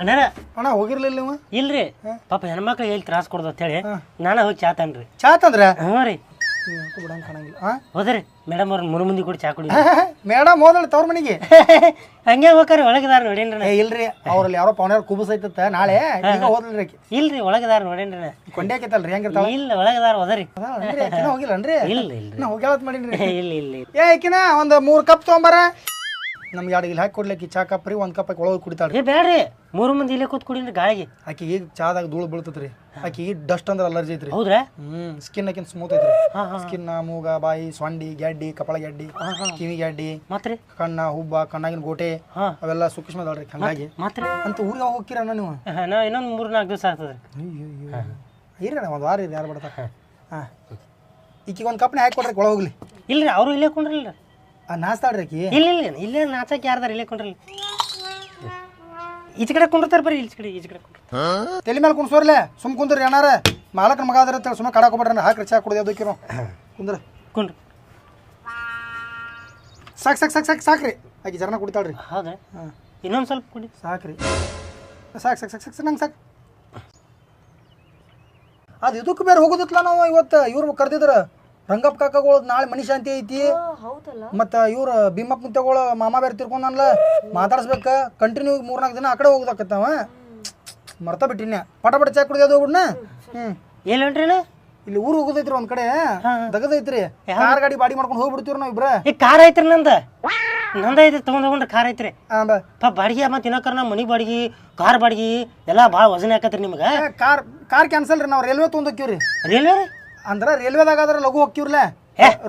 ಅಣ್ಣಾರ ಅಣ್ಣ ಹೋಗಿರ್ಲಿಲ್ಲ ನೀವು ಇಲ್ರಿ. ಪಾಪ ಹೆಣ್ಮಕ್ಳು ಎಲ್ಲಿ ತ್ರಾಸ ಕೊಡ್ದು ಅಂತ ಹೇಳಿ ನಾನು ಹೋಗಿ ಚಾ ತನ್ರಿ ಚಾ ತಂದ್ರ? ಹ್ಞೂ ರೀ. ಬಿಡಂಗೆ ಕಾಣಂಗಿಲ್ಲ. ಹೋದ್ರಿ ಮೇಡಮ್ ಅವ್ರ ಮೂರು ಮಂದಿ ಕೂಡ ಚಾ ಕುಡಿ. ಮೇಡಮ್ ಹೋದಳು ತವ್ರ ಮನೆಗೆ? ಹಂಗೆ ಹೋಗ್ರಿ ಒಳಗದಾರ ನೋಡೇನ್ರಿ. ಏ ಇಲ್ರಿ. ಅವ್ರಲ್ಲಿ ಯಾರೋ ಪವನ್ಯಾರ ಕುಬಸ್ ಐತತ್ತ ನಾಳೆ ಈಗ ಹೋದ್ರಿ ಇಲ್ರಿ ಒಳಗದಾರ ನೋಡೇನ್ರಿ ನಾ. ಕೊಂಡೆ ಆಕೈತಲ್ರಿ ಹೆಂಗಿರ್ತಾವ? ಇಲ್ಲ ಒಳಗದಾರ ಹೋದ್ರಿ. ಹೋಗಿಲ್ಲನ್ರಿ ಇಲ್ಲ ಇಲ್ಲ. ಹೋಗ್ಯಾವತ್ ಮಾಡೀನಿ ಇಲ್ಲ ಇಲ್ಲ ಇಲ್ಲ. ಏ ಆಕಿನ ಒಂದು ಮೂರು ಕಪ್ ತೊಗೊಂಬಾರ. ನಮ್ಗೆ ಎರಡು ಇಲ್ಲಿ ಹಾಕಿ ಕೊಡ್ಲಿಕ್ಕೆ ಚಾ ಕಪ್ ರೀ ಒಂದು ಕಪ್ ಒಳಗೆ ಕುಡಿತಾಳ್ರಿ ಏ ಬೇಡ್ರಿ. ಮೂರು ಮಂದಿ ಇಲ್ಲೇ ಕೂತ್ ಕುಡೀನ್ರಿ ಗಾಳಿಗೆ. ಆಕಿ ಈಗ ಚಾದಾಗ ಧೂಳು ಬೀಳ್ತದ್ರಿ ಆಕಿ ಡಸ್ಟ್ ಅಂದ್ರೆ ಅಲರ್ಜಿ ಐತ್ರಿ. ಹೌದ್ರಾ? ಹ್ಮ್ ಸ್ಕಿನ್ ಆಕಿನ್ ಸ್ಮೂತ್ ಐತ್ರಿ. ಸ್ಕಿನ್ ಮೂಗ ಬಾಯಿ ಸೊಂಡಿ ಗ್ಯಾಡ್ಡಿ ಕಪಾಳ ಗ್ಯಾಡ್ಡಿ ಕಿವಿ ಗ್ಯಾಡ್ಡಿ ಮತ್ರಿ? ಕಣ್ಣ ಹುಬ್ಬ ಕಣ್ಣಾಗಿನ ಗೋಟೆ ಹಾ. ಅವೆಲ್ಲ ಸೂಕ್ಷ್ಮ ಅದಾಳ್ರಿ ಹಂಗಾಗಿ. ಮಾತ್ರ? ಅಂತ ಊರಿಗೆ ಹೋಗಿರಣ್ಣ ನೀವು? ಹಾ, ನಾ ಇನ್ನೊಂದು ಮೂರು ನಾಲ್ಕು ದಿವಸ ಆಗ್ತದ್ರಿ. ಇರಣ್ಣ ಒಂದು ವಾರ ಇರಿ ಯಾರು ಬಿಡ್ತಾ. ಹಾಂ. ಈಕಿಗೆ ಒಂದು ಕಪ್ನ ಹಾಕಿ ಕೊಡ್ರಿ ಒಳಗೆ ಹೋಗ್ಲಿ. ಇಲ್ರಿ ಅವರು ಇಲ್ಲೇ ಕೊಂಡ್ರಲ್ರಿ. ಆ ನಾಸ್ತಾಳ್ರಿ ಆಕಿ. ಇಲ್ಲ ಇಲ್ಲ ಇಲ್ಲೇ. ನಾಚಕ್ಕೆ ಯಾರ್ದಾರ ಇಲ್ಲೇ ಕೊಂಡ್ರಲ್ಲ. ಈಚೆ ಕಡೆ ಕುಂಡ್ರತಾರ ಬರ್ರಿ ಈಚ ಕಡೆ ಈಚ ಕಡೆ ಕುಂಡ್ರ ತಲೆ ಮೇಲೆ ಕುಣ್ಸೋರ್ಲೆ ಸುಮ್ ಕುಂದ್ರಿ ಏನಾರ. ಮಾಲಕನ ಮಗ ಆದ್ರೆ ಅಂತೇಳಿ ಸುಮ್ಮನೆ ಕಡಾಕೊಬಿಡ್ರಿ ಹಾಕ್ರಿ ಚಾ ಕುಡ್ದು ಅದಕ್ಕಿರೋ ಕುಂದ್ರ. ಕುಂಡ್ರಿ. ಸಾಕು ಸಾಕು ಸಾಕು ಸಾಕು ಸಾಕ್ರಿ. ಆಕಿ ಜರನ ಕುಡಿತಾಳ್ರಿ. ಹೌದಾ? ಹಾಂ. ಇನ್ನೊಂದು ಸ್ವಲ್ಪ ಕುಡಿ. ಸಾಕ್ರಿ. ಸಾಕು ಸಾಕು ಸಾಕು ಸಾಕು ನಂಗೆ ಸಾಕು. ಅದು ಇದಕ್ಕೆ ಬೇರೆ ಹೋಗೋದಿತ್ತಲ್ಲ ನಾವು ಇವತ್ತು? ಇವ್ರು ಕರೆದಿದ್ರು? ರಂಗಪ್ಪ ಕಾಕಗಳು ನಾಳೆ ಮನಿ ಶಾಂತಿ ಐತಿ. ಹೌದಲ್ಲ? ಮತ್ತು ಇವ್ರು ಭೀಮಪ್ಪ ಮುತ್ತಗಳು ಮಾಮ ಬೇರೆ ತಿರ್ಕೊಂಡಲ್ಲ ಮಾತಾಡ್ಸ್ಬೇಕ. ಕಂಟಿನ್ಯೂ ಮೂರ್ನಾಲ್ಕು ದಿನ ಆ ಕಡೆ ಹೋಗೋದಾಕತ್ತಾವ. ಮರ್ತ ಬಿಟ್ಟಿನ ಪಟ ಪಟ ಚಾಕ್ ಕುಡಿಯೋದು ಹೋಗ್ಬಿಡ್ನ ಎಲ್ಲಿ ಹೊಂಟ್ರಿನ ಇಲ್ಲಿ ಊರು ಹೋಗೋದೈತ್ರಿ ಒಂದ್ ಕಡೆ. ದಗದೈತ್ರಿ. ಕಾರ್ ಗಾಡಿ ಬಾಡಿ ಮಾಡ್ಕೊಂಡು ಹೋಗ್ಬಿಡ್ತೀವ್ರಿ ನಾವ್ ಇಬ್ರ. ಈ ಕಾರ್ ಐತ್ರಿ ನಂದ. ನಂದ ಐತಿ ತಗೊಂಡ್ ಹೋಗ್ರಿ ಕಾರ್ ಐತ್ರಿ. ಆ, ಬ- ಪ ಬಾಡಿಗೆ ಮತ್ತೆ ತಿನ್ನಕರ ನಾ ಮನಿ ಬಾಡಿಗೆ ಕಾರ್ ಬಾಡಿಗೆ ಎಲ್ಲಾ ಭಾಳ ವಜನ ಹಾಕತ್ರಿ ನಿಮ್ಗೆ. ಕಾರ್ ಕಾರ್ ಕ್ಯಾನ್ಸಲ್ ರೀ ನಾವ್ ರೈಲ್ವೆ ತೊಗೊಂಡೋಕ್ಕಿವ್ರಿ ರೈಲ್ವೆ ರೀ? ಅಂದ್ರ ರೈಲ್ವೆದಾಗ ಆದ್ರೆ ಲಘು ಹೋಗ್ತಿವ್ರಲ್ಲ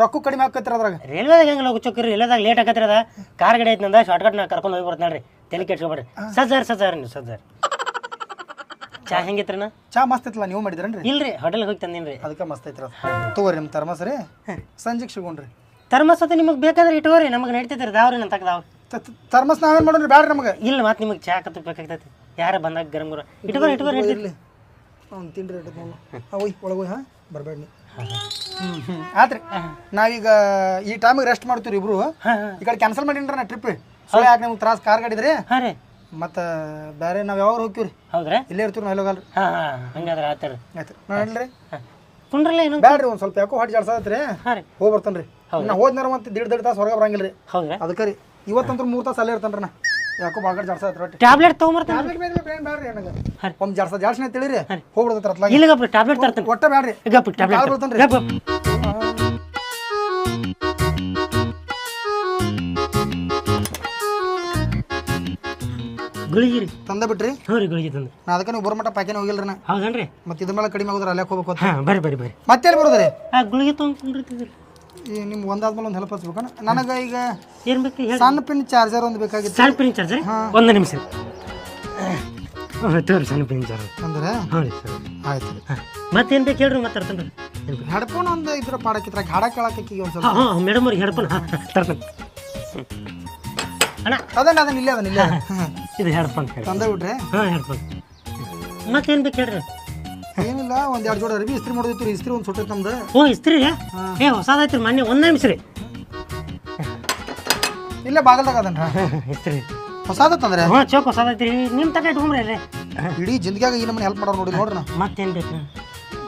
ರೊಕ್ಕ ಕಡಿಮೆ ಆಕತ್ರ ಅದ್ರಾಗ. ರೈಲ್ವೆದಾಗ ಹೆಂಗ್ ಲಗು ಚೊಕ್ಕಿರಿ ರೈಲ್ವೆದಾಗ ಲೇಟ್ ಆಕತ್ರಿ ಅದ. ಕಾರ್ ಗಡಿ ಐತಿ ನಂದ ಶಾರ್ಟ್ಕಟ್ ನಾ ಕರ್ಕೊಂಡು ಹೋಗಿ ಬರ್ತಾನೆ ರೀ ತಲೆ ಕೆಡ್ಸ್ಕೊಬೇಡ್ರಿ. ಸಜ್ಜಾರ್ ಸಜ್ಜಾರ್ ನೀವು ಸಜ್ಜಾರ್ ಚಾ ಹೆಂಗಿತ್ರಿ ನಾ ಚಾ ಮಸ್ತ್ ಐತಲ್ಲ ನೀವು ಮಾಡಿದ್ರಿ ಇಲ್ರಿ ಹೋಟೆಲ್ಗೆ ಹೋಗಿ ತಂದಿನ್ರಿ. ಅದಕ್ಕೆ ಮಸ್ತ್ ಐತ್ರ ಅದು. ತಗೋರಿ ನಿಮ್ಮ ಥರ್ಮಸ್ ರೀ. ಸಂಜೆಗೆ ಸಿಗೋಣ್ರಿ. ಥರ್ಮಸತೆ ನಿಮಗೆ ಬೇಕಾದ್ರೆ ಇಟ್ಕೋರಿ ನಮಗೆ ನಡೀತೈತ್ರಿ ದಾವ್ರಿ ನನ್ನ ತಗದಾವ್ ತರ್ಮಸ್ ನಾವೇನ್ ಮಾಡೋಣ್ರಿ ಬ್ಯಾಡ್ರಿ ನಮಗೆ? ಇಲ್ಲ ಮತ್ತೆ ನಿಮಗೆ ಚಾ ಕತ್ತ ಬೇಕಾಗ್ತೈತಿ. ಯಾರು ಬಂದಾಗ ಗರಂ ಗರ. ಇಟ್ಕೋರಿ ಇಟ್ಕೋರಿ ನಡೀತೈತಿ ಇರ್ಲಿ. ಅವ್ನು ತಿನ್ರಿ ಒಯ್ ಒಳಗೋಯ್ ಹಾಂ. ಬರಬೇಡಿ ಆತ್ರಿ. ನಾವೀಗ ಈ ಟೈಮಿಗೆ ರೆಸ್ಟ್ ಮಾಡ್ತೀವಿ ಇಬ್ರು. ಈ ಕಡೆ ಕ್ಯಾನ್ಸಲ್ ಮಾಡಿನ್ರ ನಾ ಟ್ರಿಪ್ ಸುಳ್ಳು ಯಾಕೆ ನಿಮ್ಗೆ ತ್ರಾಸ ಕಾರ್ ಗಾಡಿದ್ರಿ? ಹಾಂ ರೀ. ಮತ್ತು ಬೇರೆ ನಾವು ಯಾವಾಗ ಹೋಗ್ತೀವಿ ರೀ ಹೌದ್ರಾ? ಇಲ್ಲೇ ಇರ್ತೀವಿ ನಾವು ಎಲ್ಲೋಗಲ್ರಿ ಹಾಂ ಹಾಂ ಹಂಗಾದ್ರೆ ಆಯ್ತು ಆಯ್ತು ನೋಡ್ರಿ. ಕುಂಡ್ರಲ್ಲ ಏನು ಬ್ಯಾಡ್ರಿ ಒಂದು ಸ್ವಲ್ಪ ಯಾಕೋ ಹೊಟ್ಟೆ ಜಾಡ್ಸತ್ರಿ ಹಾಂ ರೀ. ಹೋಗಿ ಬರ್ತೇನೆ ರೀ ನಾ ಹೋದ್ನಾರ ಮತ್ತೆ ದಿಡ್ ದಿಡ್ ತಾಸು ಹೊರಗೆ ಬರಂಗಿಲ್ಲ ರೀ ಹೌದ್ರಾ. ಅದಕ್ಕೆ ರೀ ಇವತ್ತಂತೂ ಮೂರು ತಾಸು ಅಲ್ಲೇ ಇರ್ತಾನೆ ರೀ ನಾ. ಯಾಕೋ ಬಾಗಡ್ ಟ್ಯಾಬ್ಲೆಟ್ ತೊಗೊಂಬರ್ತಾನೆ. ಟ್ಯಾಬ್ಲೆಟ್ ಬೇಡ ಬೇಡ ಬ್ಯಾಡ್ರಿ ನನಗೆ. ಒಂದು ಜಾಡ್ಸ ಜಾಡ್ಸನೆ ತಿಳಿರಿ ಇಲ್ಲ ಗಪ್ಪ ಟ್ಯಾಬ್ಲೆಟ್ ತರ್ತಾನೆ. ಒಟ್ಟ ಬ್ಯಾಡ್ರಿ. ಗಪ್ಪ ಟ್ಯಾಬ್ಲೆಟ್ ಬೀಳ್ತಾನ್ರಿ. ಗಪ್ಪ ಗುಳಿಗೆ ರೀ ತಂದ ಬಿಟ್ರಿ? ಹ್ಞೂ ರೀ ಗುಳಿಗೆ ತಂದೆ. ನಾ ಅದಕ್ಕೆ ನೀವು ಬರೋ ಮಟ್ಟ ಪ್ಯಾಕೇನ್ ಹೋಗಿಲ್ರಿ ನಾ. ಹೌದನ್ರಿ? ಮತ್ತೆ ಇದ್ರ ಮೇಲೆ ಕಡಿಮೆ ಆಗೋದ್ರ ಅಲ್ಲೇ ಹೋಗ್ಬೇಕು ಅಂತ. ಹಾಂ ಬರ್ರಿ ಬರ್ರಿ ಬರ್ರಿ. ಮತ್ತೆ ಎಲ್ಲಿ ಬರೋದ್ರಿ? ಆ ಗುಳಿಗೆ ಈ ನಿಮ್ಗೆ ಒಂದಾದ್ಮೇಲೆ ಒಂದು ಹೆಲ್ಪ್ ಹಚ್ಬೇಕನ? ನನಗೆ ಈಗ ಏನು ಬೇಕು ಹೇಳಿ. ಸಣ್ಣ ಪಿನ್ ಚಾರ್ಜರ್ ಒಂದು ಬೇಕಾಗಿತ್ತು. ಸಣ್ಣ ಪಿನ್ ಚಾರ್ಜರ್ ಒಂದು ನಿಮಿಷ. ಹಾಂ ತೋರಿ ಸಣ್ಣ ಪಿನ್ ಚಾರ್ಜರ್ ಅಂದ್ರೆ? ಸರಿ. ಆಯ್ತು ಹಾಂ. ಮತ್ತೇನು ಬೇಕು ಹೇಳ್ರಿ ಮತ್ತೆ ತರ್ತೇನೆ ಹೆಡ್ಫೋನ್ ಒಂದು ಇದ್ರ ಪಾಡಕ್ಕಿತ್ರ ಹಾಡ ಕೇಳಕ್ಕೆ ಒಂದು ಸ್ವಲ್ಪ. ಹಾಂ ಹಾಂ ಮೇಡಮ್ ಅವ್ರಿಗೆ ಹೆಡ್ಫೋನ್ ಹಾಂ ತರ್ತೇನೆ. ಅಣ್ಣ. ಅದನ್ನ ಅದನ್ನ ಇಲ್ಲೇ ಅದನ್ನ ಇಲ್ಲೇ. ಇದು ಹೆಡ್ಫೋನ್ ತಂದ ಬಿಟ್ರೆ ಹಾಂ ಹೆಡ್ಫೋನ್ ಮತ್ತೇನು ಬೇಕು ಹೇಳ್ರಿ? ಏನಿಲ್ಲ ಒಂದ್ ಎರಡು ಜೋಡಿ ಅರ್ಬಿ ಇಸ್ತ್ರಿ ಮಾಡೋದಿತ್ತು ಇಸ್ತ್ರಿ ಒಂದು ಸುಟ್ಟೈತೆ ನಮ್ದು. ಓ ಇಸ್ತ್ರಿ ಏ ಹೊಸದಾಯ್ತು ರೀ ಮೊನ್ನೆ ಒಂದು ನಿಮಿಷ ರೀ. ಇಲ್ಲೇ ಬಾಗಲ್ದಾಗ ಅದನ್ನ ಇಸ್ತ್ರಿ. ಹೊಸದತ್ತಂದ್ರೆ ಹ್ಞೂ ಚೌಕ್ ಹೊಸದೈತಿ ರೀ ನಿಮ್ಮ ತಗ ಇಟ್ಕೊಂಬ್ರಿ ರೀ ಇಡೀ ಜಿಂದಗ್ಯಾಗ ಈ ನಮ್ಮನ್ನ ಹೆಲ್ಪ್ ಮಾಡೋರು ನೋಡಿ ನೋಡ್ರಿ ನಾ ಮತ್ತೇನು ಬೇಕು?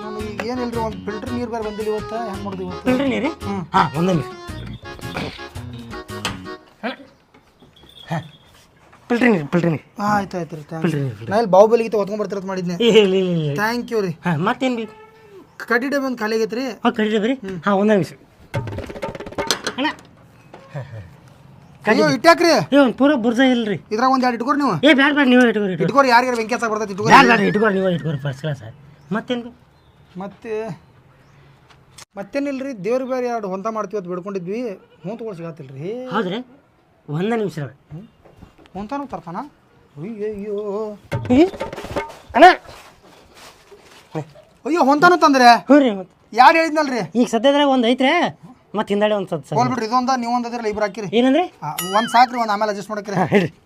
ನನಗೆ ಏನಿಲ್ರಿ ಒಂದು ಫಿಲ್ಟರ್ ನೀರು ಬೇರೆ ಬಂದಿಲ್ಲ ಇವತ್ತು. ಹೆಂಗೆ ಮಾಡೋದು ಇವತ್ತು? ಫಿಲ್ಟ್ರಿ ನೀರಿ? ಹಾಂ ಒಂದೇ ನಿಮಿಷ. ಫಿಲ್ಟ್ರಿ ನೀರು ಪಿಲ್ಟ್ರಿ ನೀರು ಆಯ್ತು ಆಯ್ತು ರೀ ಥ್ಯಾಂಕ್ಸ್ ಫಿಲ್ಟ್ರಿ ನೀರು ನಾ ಇಲ್ಲಿ ಬಾಹುಬಲಿಗೆ ಬರ್ತಿರತ್ ಮಾಡಿದ್ನೆ. ಇಲ್ಲ ಇಲ್ಲ ಇಲ್ಲ. ಥ್ಯಾಂಕ್ ಯು ರೀ. ಹಾಂ ಮತ್ತೇನು ಬೇಕು? ಕಟ್ಟಿ ಡಬ್ಬಿ ಒಂದು ಖಾಲಿ ಆಗೈತೆ ರೀ. ಹಾಂ ಕಡಿಲಿ ಬರ್ರಿ ಹಾಂ ಒಂದೇ ನಿಮಿಷ. ಅಣ್ಣ. ಅಯ್ಯೋ ಇಟ್ಟಾಕ್ರಿ ಏ ಒಂದು ಪೂರ ಬುರ್ಜ ಇಲ್ರಿ. ಇದ್ರಾಗ ಒಂದು ಎರಡು ಇಟ್ಕೊರಿ ನೀವು. ಏ ಬ್ಯಾಡ ಬ್ಯಾಡ ನೀವು ಇಟ್ಕೊರಿ ಇಟ್ಕೊರಿ. ಇಟ್ಕೋರಿ ಯಾರ್ಯಾರು ಬೆಂಕಿ ಹಚ್ಚಕ್ ಬರ್ತೈತಿ ಇಟ್ಕೊರಿ. ಬ್ಯಾಡ ಬ್ಯಾಡ ನೀವು ಇಟ್ಕೊರಿ ಇಟ್ಕೋರಿ ಫಸ್ಟ್ ಕ್ಲಾಸ್ ಮತ್ತೇನು ಬೇಕು? ಮತ್ತೆ ಮತ್ತೇನಿಲ್ರಿ ದೇವ್ರ ಬೇರೆ ಎರಡು ಹೊಂತ ಮಾಡ್ತೀವಿ ಅಂತ ಬಿಡ್ಕೊಂಡಿದ್ವಿ. ಹ್ಞೂ ತಗೊಳ್ ಸಿಗತ್ತಿಲ್ರಿ. ಹೌದ್ರಿ? ಒಂದೇ ನಿಮಿಷ ಹೊಂತಾನು ತರ್ತಾನ ಅಯ್ಯಯ್ಯೋ ಅಣ್ಣ ಅಯ್ಯೋ ಹೊಂತಾನು ತಂದ್ರೆ ಹ್ಞೂ ರೀ ಮತ್ತೆ ಯಾರು ಹೇಳಿದ್ನಲ್ರಿ ಈಗ ಸದ್ಯದ್ರಾಗ ಒಂದು ಐತ್ರಿ? ಮತ್ತೆ ಹಿಂದಾಡಿ ಒಂದು ಸತ್ ಸರ್ ಹೋಲ್ಬಿಡ್ರಿ ಇದೊಂದ ನೀವು ಒಂದು ಅದಿರಲ್ಲ ಇಬ್ರು ಹಾಕಿರಿ. ಏನಂದ್ರಿ? ಒಂದು ಸಾಕ್ರಿ ಒಂದು ಆಮೇಲೆ ಅಡ್ಜಸ್ಟ್ ಮಾಡಕ್ರಿ.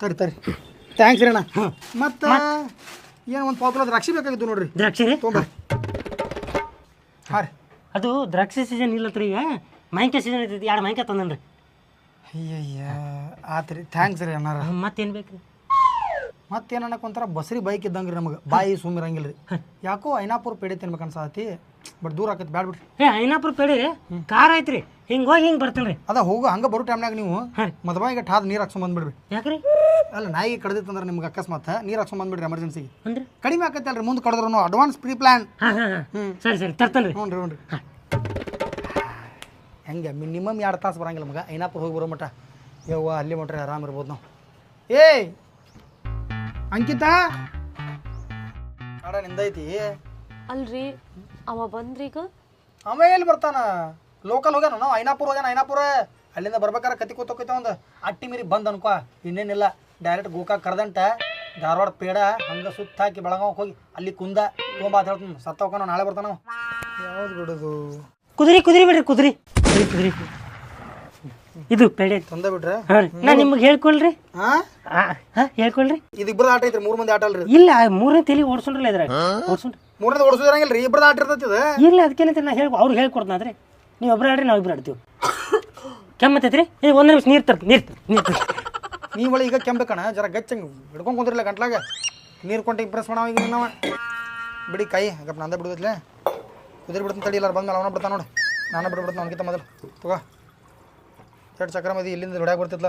ತರಿ ತರಿ ಥ್ಯಾಂಕ್ಸ್ ರೀ ಅಣ್ಣ. ಮತ್ತೆ ಏನು ಒಂದು ಪಾವು ದ್ರಾಕ್ಷಿ ಬೇಕಾಗಿತ್ತು ನೋಡ್ರಿ. ದ್ರಾಕ್ಷಿ ರೀ? ಹಾಂ. ರೀ. ಅದು ದ್ರಾಕ್ಷಿ ಸೀಸನ್ ಇಲ್ಲತ್ರಿ ಈಗ. ಮಾವಿನಕಾಯಿ ಸೀಸನ್ ಐತಿ ಎರಡು ಮಾವಿನಕಾಯಿ ತಂದನ್ರಿ. ಅಯ್ಯಯ್ಯ ಆತು ರೀ ಥ್ಯಾಂಕ್ಸ್ ರೀ ಅಣ್ಣಾರ. ಮತ್ತೇನು ಬೇಕು ರೀ ಮತ್ತೇನು ಬಸ್ರಿ ಬೈಕ್ ಇದ್ದಂಗೆ ರೀ ನಮಗೆ. ಬಾಯಿ ಸುಮ್ಮಿರಂಗಿಲ್ಲ ರೀ. ಯಾಕೋ ಐನಾಪುರ ಪೇಡೆ ತಿನ್ಬೇಕು ಅನ್ಸಾತಿ ಬಟ್ ದೂರ ಆಕೈತಿ ಬ್ಯಾಡ ಬಿಡ್ರಿ. ಏ ಐನಾಪುರ ಪೇಡಿ ಕಾರ್ ಐತ್ರಿ. ಹಿಂಗೆ ಹೋಗಿ ಹಿಂಗೆ ಬರ್ತೀನಿ ರೀ. ಅದ ಹೋಗು ಹಂಗೆ ಬರೋ ಟೈಮ್ನಾಗ ನೀವು. ಮದ್ವಾಯಿಗೆ ಠಾದ್ ನೀರು ಹಾಕ್ಸ್ಕೊಂಡ್ ಬಂದ್ಬಿಡ್ರಿ. ಯಾಕ್ರಿ? ಅಲ್ಲ ನಾಯಿಗೆ ಕಡ್ದಿತ್ತಂದ್ರೆ ನಿಮ್ಗೆ ಅಕಸ್ಮಾತ್ ನೀರು ಹಾಕ್ಸ್ಕೊಂಡ್ ಬಂದ್ಬಿಡ್ರಿ ಎಮರ್ಜೆನ್ಸಿಗೆ ಅಂದ್ರೆ? ಕಡಿಮೆ ಆಕೈತಲ್ರಿ ಮುಂದೆ ಕಡ್ದ್ರು ಅಡ್ವಾನ್ಸ್ ಪ್ರೀ ಪ್ಲಾನ್ ಹಾಂ ಹಾಂ. ಹಾಂ ಸರಿ ಸರಿ ತರ್ತೇನೆ ರೀ. ಹ್ಞೂ ರೀ ಹ್ಞೂ ರೀ ಹೆಂಗೆ? ಮಿನಿಮಮ್ ಎರಡು ತಾಸು ಬರಂಗಿಲ್ಲ ಮಗ. ಐನಾಪುರ ಹೋಗಿ ಬರೋ ಮಟ ಯವ್ವ ಅಲ್ಲಿ ಮಟ್ರೆ ಆರಾಮ್ ಇರ್ಬೋದು ನಾವು. ಏಯ್! ಅಂಕಿತಾ? ಅಡ ನಿಂದೈತಿ? ಅಲ್ರಿ ಅವ ಬಂದ್ರೀಗ? ಅವ ಎಲ್ಲಿ ಬರ್ತಾನ? ಲೋಕಲ್ ಹೋಗ್ಯಾನ ನಾವು? ಐನಾಪುರ ಹೋಗ್ಯಾನ ಐನಾಪುರ? ಅಲ್ಲಿಂದ ಬರ್ಬೇಕಾರೆ ಕತಿ ಕೂತೋಕೈತೆ ಒಂದು ಅಟ್ಟಿ ಮೀರಿ ಬಂದ್ ಅನ್ಕೋ. ಇನ್ನೇನಿಲ್ಲ. ಡೈರೆಕ್ಟ್ ಗೋಕಾ ಕರ್ದಂಟ ಧಾರವಾಡ ಪೇಡ ಹಂಗೆ ಸುತ್ತ ಹಾಕಿ ಬೆಳಗಾವ್ ಹೋಗಿ ಅಲ್ಲಿ ಕುಂದ ತೊಗೊಂಬ ಅಂತ ಹೇಳ್ತೀನಿ. ಸತ್ತ ಹೋಗೋಣ ನಾಳೆ ಬರ್ತಾನ ಯಾವ್ದು ಬಿಡೋದು? ಕುದುರೆ ಕುದುರೆ ಬಿಡ್ರಿ ಕುದುರೆ. ಇದು ಪೇಡೆ ತಂದ ಬಿಟ್ರೆ ಹಾಂ ನಾ ನಿಮ್ಗೆ ಹೇಳ್ಕೊಳ್ರಿ. ಹಾ ಹಾಂ ಹೇಳ್ಕೊಳ್ರಿ. ಇದು ಇಬ್ಬರದ ಆಟ ಐತ್ರಿ ಮೂರ್ ಮಂದಿ ಆಟ ಅಲ್ರಿ. ಇಲ್ಲ ಮೂರನೇ ತಲೆ ಓಡಿಸ್ರಲ್ಲ ಇದ್ರಾಗ. ಓಡಿಸೋಣ್ರಿ ಮೂರನೇ ಓಡಿಸೋದಿರಂಗಿಲ್ಲ ರೀ ಇಬ್ಬರದ ಆಟ ಇರ್ತೈತಿ ಇದು. ಇಲ್ಲ ಅದಕ್ಕೇನಂತ ನಾ ಹೇಳಿ ಅವ್ರು ಹೇಳ್ಕೊಡ್ತಾನ್ರಿ ನೀವು ಒಬ್ರು ಆಡ್ರಿ ನಾವು ಇಬ್ರು ಆಡ್ತೀವಿ. ಕೆಮ್ಮತ್ತೈತ್ರಿ ಏ ಒಂದು ನಿಮಿಷ ನೀರ್ ತರ್ತೀನಿ ನೀರ್ ತರ್ತೀನಿ ನೀರು ತರ್ತೀನಿ ನೀವು ಒಳಗೆ ಈಗ ಕೆಂಬೇಕಣ ಜರ ಗಚ್ಚಂಗ್ ಹಿಡ್ಕೊಂಡ್ ಕುಂದ್ರಿಲ್ಲ ಗಂಟ್ಲಾಗ. ನೀರು ಕೊಂಟು ಇಂಪ್ರೆಸ್ ಮಾಡವ ಈಗ ನಾವು ಬಿಡಿ ಕೈ ಗಪ್ಪ ನಂದ ಬಿಡುದಿಲ್ಲ ಕುದುರೆ ಬಿಡ್ತಾನೆ ತಡಿ ಇಲ್ಲ ಬಂದ್ಮೇಲೆ ಅವನ ಬಿಡ್ತಾನ ನೋಡಿ. ನಾನು ಬಿಡ್ಬಿಡ್ತು ಅವನಿಗಿಂತ ಮೊದಲು. ತಗೋ. ಎರಡು ಚಕ್ರ ಮದಿ ಇಲ್ಲಿಂದ ಹೊಡ್ಯಾಗ ಬರ್ತಿದ್ಲ.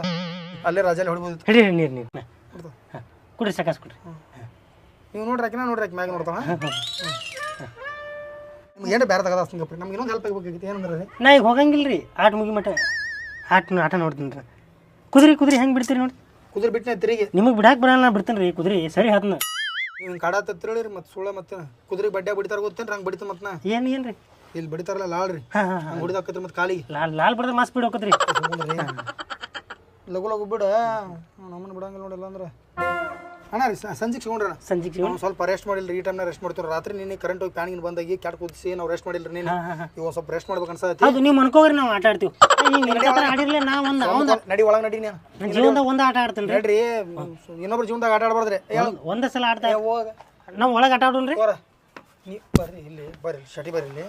ಅಲ್ಲೇ ರಾಜಲ್ಲಿ ಹೊಡ್ಬೋದು. ಹಿಡಿ ನೀರು ನೀರು. ಕುಡ್ರಿ ಸಕಾಸ್ ಕೊಡ್ರಿ. ನೀವು ನೋಡ್ರಿ ಆಕಿನ ನೋಡ್ರಿ ಹಾಕಿ ಮ್ಯಾಗ ನೋಡ್ತಾವ. ನಿಮ್ಗೆ ಏನು ಬೇರೆ ತಗದ ಅಷ್ಟಂಗಪ್ಪ ನಮ್ಗೆ ಇನ್ನೊಂದು ಹೆಲ್ಪ್ ಆಗಬೇಕಾಗಿತ್ತು ಏನಂದ್ರೆ ನಾ ಈಗ ಹೋಗಂಗಿಲ್ಲ ರೀ ಆಟ ಮುಗಿ ಮಟ ಆಟ ಆಟ ನೋಡ್ತೀನಿ ರೀ ಕುದುರೆ ಕುದುರೆ ಹೆಂಗೆ ಬಿಡ್ತೀರಿ ನೋಡಿ ಕುದುರೆ ಬಿಟ್ಟನೆ ತಿರುಗಿ. ನಿಮಗೆ ಬಿಡಾಕ್ ಬರಲ್ಲ ನಾ ಬಿಡ್ತೀನಿ ರೀ ಕುದುರೆ ಸರಿ ಹತ್ನ ನೀವು ಕಾಡತ್ತ ರೀ ಮತ್ತೆ ಸುಳ್ಳ ಮತ್ತೆ ಕುದುರೆ ಬಡ್ಡೆ ಬಿಡ್ತಾರೆ ಗೊತ್ತೇನು ಹಂಗೆ ಬಿಡ್ತೀನಿ ಮತ್ತೆ ನಾ. ಏನು ಏನು ರೀ ಇಲ್ಲಿ ಬಡಿತಾರಲ್ಲ ಲಾಳ್ರಿ. ಹಾ, ಹಾ, ಹಾಂ. ಹಂಗೆ ಹೊಡಿದಾಕತ್ರಿ ಮತ್ತೆ ಕಾಲಿಗೆ ಲಾಲ್ ಲಾಲ್ ಬಿಡದ್ರೆ ಮಾಸ್ ಬಿಡ್ ಹೋಗತ್ರಿ ಲಘು ಲಘು ಬಿಡ. ನಮ್ಮನ್ನ ಬಿಡಂಗಿಲ್ಲ ನೋಡಿಲ್ಲ ಅಂದ್ರೆ ಅಣ್ಣ ರೀ ಸಂಜೆಗೆ ಸಿಗೊಂಡ್ರಣ ಸಂಜಿಗೆ ನಾವು ಸ್ವಲ್ಪ ರೆಸ್ಟ್ ಮಾಡಿಲ್ಲ ಈ ಟೈಮ್ನ ರೆಸ್ಟ್ ಮಾಡ್ತೀವಿ ರಾತ್ರಿ ನಿನ್ನೆ ಕರೆಂಟ್ ಹೋಗಿ ಪ್ಯಾನಿಗೆ ಬಂದಾಗಿ ಕ್ಯಾಟ್ ಕುದಿಸಿ ನಾವು ರೆಸ್ಟ್ ಮಾಡಿಲ್ಲ ನೀನು. ಇವಾಗ ಸ್ವಲ್ಪ ರೆಸ್ಟ್ ಮಾಡ್ಬೇಕು ಅನ್ಸತ್ತೆ. ಹೌದು ನೀವು ಮನ್ಕೋಗ್ರಿ ನಾವು ಆಟ ಆಡ್ತೀವಿ. ನೀವು ಆಡಿರ್ಲಿ ನಾ ಒಂದು ನಡಿ ಒಳಗೆ ನಡಿ ನೀನು. ನಾನು ಜೀವನದಾಗ ಒಂದು ಆಟ ಆಡ್ತೀನಿ ರೀ ನಡ್ರಿ ಇನ್ನೊಬ್ರ ಜೀವನದಾಗ ಆಟ ಆಡ್ಬಾರ್ದ್ರಿ. ಒಂದೇ ಸಲ ಆಡ್ತಾ ಹೋಗ. ನಾವು ಒಳಗೆ ಆಟ ಆಡೋಣ್ರಿ. ಬರ್ರಿ ಇಲ್ಲಿ ಬರ್ರಿ ಶಟಿ ಬರ್ರಿ ಇಲ್ಲಿ.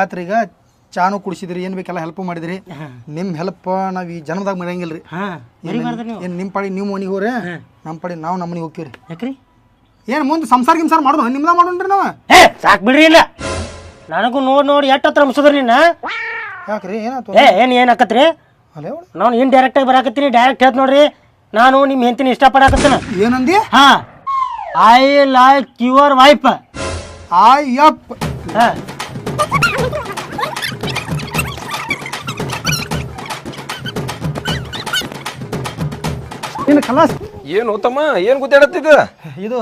ಆತ್ರಿ ಈಗ ಚಾನು ಕುಡಿಸಿದ್ರಿ ಏನು ಬೇಕೆಲ್ಲ ಹೆಲ್ಪ್ ಮಾಡಿದ್ರಿ. ನಿಮ್ಮ ಹೆಲ್ಪ್ ನಾವು ಈ ಜನ್ಮದಾಗ ಮರೆಯಂಗಿಲ್ಲ ರೀ ಹಾಂ ಮರಿಬಾರ್ದು ನೀವು. ಏನು ನಿಮ್ಮ ಪಾಡಿ ನೀವು ಮನಿಗೆ ಹೋಗ್ರಿ. ನಮ್ಮ ಪಾಡಿ ನಾವು ನಮ್ಮ ಮನಿಗೆ ಹೋಗ್ತೀವ್ರಿ. ಯಾಕ್ರಿ? ಏನು ಮುಂದೆ ಸಂಸಾರ ಗಿಂಸಾರ ಮಾಡೋಣ ನಿಮ್ದ ಮಾಡೋಣ್ರಿ ನಾವು. ಏ ಸಾಕ್ ಬಿಡ್ರಿ ಇಲ್ಲ. ನನಗೂ ನೋಡಿ ನೋಡಿ ಎಷ್ಟು ಹತ್ರ ಮುಸದ್ರಿ ನೀನು ಯಾಕ್ರಿ ಏನಾಯ್ತು? ಏ ಏನು ಏನು ಆಕತ್ರಿ? ಅಲ್ಲೇ ನಾನು ಇನ್ ಡೈರೆಕ್ಟ್ ಆಗಿ ಬರಾಕತ್ತೀನಿ ಡೈರೆಕ್ಟ್ ಹೇಳ್ತ ನೋಡ್ರಿ. ನಾನು ನಿಮ್ಮ ಇಷ್ಟ ಇಷ್ಟಪಡಾಕತ್ತೀನಿ. ಏನಂದಿ? ಹಾ. ಐ ಲೈಕ್ ಯುವರ್ ವೈಫ್ ಆಯಪ್ಪ ಇನ್ನು ಕಲಾಸ್ ಏನು ತಮ್ಮ ಏನು ಗುದ್ದಾಡತ್ತಿದ ಇದು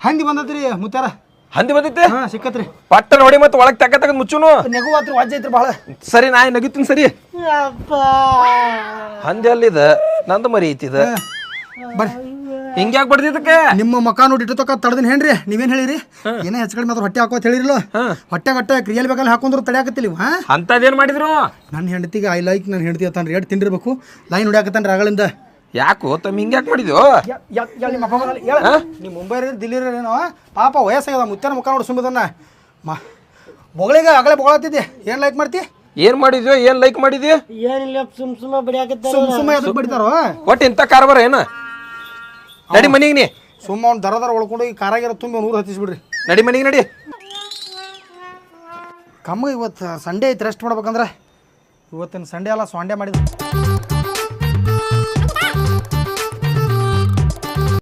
ಹಂದಿ ಬಂದತ್ರಿ ಮುತ್ತಾರ. ಹಂದಿ ಬಂದಿತ್ತೆ? ಹಾಂ ಸಿಕ್ಕತ್ರಿ. ಪಟ್ಟ ನೋಡಿ ಮತ್ತೆ ಒಳಗೆ ತಕ್ಕ ತಗದ್ ಮುಚ್ಚುನು? ನೆಗು ಆತ್ರಿ ವಾಜ್ಯ ಐತ್ರಿ ಬಹಳ ಸರಿ ನಾ ನಗಿತೀನಿ ಸರಿ. ಹಂದಿ ಅಲ್ಲಿದ ನಂದು ಮರಿ ಐತಿದ. ಬರ್ರಿ. ಹಿಂಗ್ಯಾಕ್ ಬಡ್ದಿದ್ದಕ್ಕೆ ನಿಮ್ಮ ಮಕ ನೋಡಿ ಇಟ್ಟು ತಡದಿನ ಹೇಳ್ರಿ ನೀವೇನ್ ಹೇಳಿರಿ? ಏನೇ ಹೆಚ್ಚು ಕಡಿಮೆ ಅದ್ರ ಹೊಟ್ಟೆ ಹಾಕೋತ್ ಹೇಳಿರಲ್ಲ? ಹೊಟ್ಟೆ ಗಟ್ಟೆ ಕ್ರಿಯಲ್ ಬೇಕಲ್ಲ ಹಾಕೊಂಡ್ರು ತಡೆಯಾಕತ್ತಿಲ್ಲ ಹಾ? ಅಂತದೇನ್ ಮಾಡಿದ್ರು? ನನ್ನ ಹೆಂಡತಿಗೆ ಐ ಲೈಕ್ ನನ್ನ ಹೆಂಡತಿ ಅಂತ ರೇಟ್ ತಿಂಡಿರ್ಬೇಕು ಲೈನ್ ಹೊಡಿಯಾಕತ್ತಂದ್ರೆ ಅಗಳಿಂದ ಯಾಕೋ ತಮ್ಮ ಹಿಂಗ್ಯಾಕ್ ಮಾಡಿದ್ಯೋ? ನಿಮ್ಮ ಅಪ್ಪ. ನೀವು ಮುಂಬೈ ದಿಲ್ಲಿ ಏನೋ? ಪಾಪ ವಯಸ್ಸಾಗ್ಯದ ಮುತ್ತನ ಮುಖ ನೋಡಿ ಸುಮ್ಮದನ್ನ ಮಾ ಬೊಗಳಿಗೆ ಬಗಳತ್ತಿದ್ದೆ ಏನ್ ಏನು ಲೈಕ್ ಮಾಡ್ತಿ? ಏನ್ ಮಾಡಿದ್ಯೋ ಏನ್ ಲೈಕ್ ಮಾಡಿದ್ಯೋ? ಏನಿಲ್ಲ ಸುಮ್ ಸುಮ್ಮ ಬಿಡಿಯಾಕತ್ತಾರ? ಸುಮ್ ಸುಮ್ಮ ಎದಕ್ಕೆ ಬಿಡ್ತಾರೋ? ಒಟ್ಟು ಇಂಥ ಕಾರ್ಬಾರ ಏನ? ನಡಿ ಮನಿಗೆ ನೀ. ಸುಮ್ಮ ಅವ್ನು ದರ ದರ ಒಳ್ಕೊಂಡು ಈ ಕಾರಾಗಿರ ತುಂಬಿ ನೂರು ಹತ್ತಿಸ್ಬಿಡ್ರಿ. ನಡಿ ಮನಿಗೆ ನಡಿ. ಕಮ್ಮ ಇವತ್ತು ಸಂಡೇ ಐತೆ ರೆಸ್ಟ್ ಮಾಡ್ಬೇಕಂದ್ರೆ. ಇವತ್ತಿನ ಸಂಡೇ ಅಲ್ಲ ಸೊಂಡೆ ಮಾಡಿದ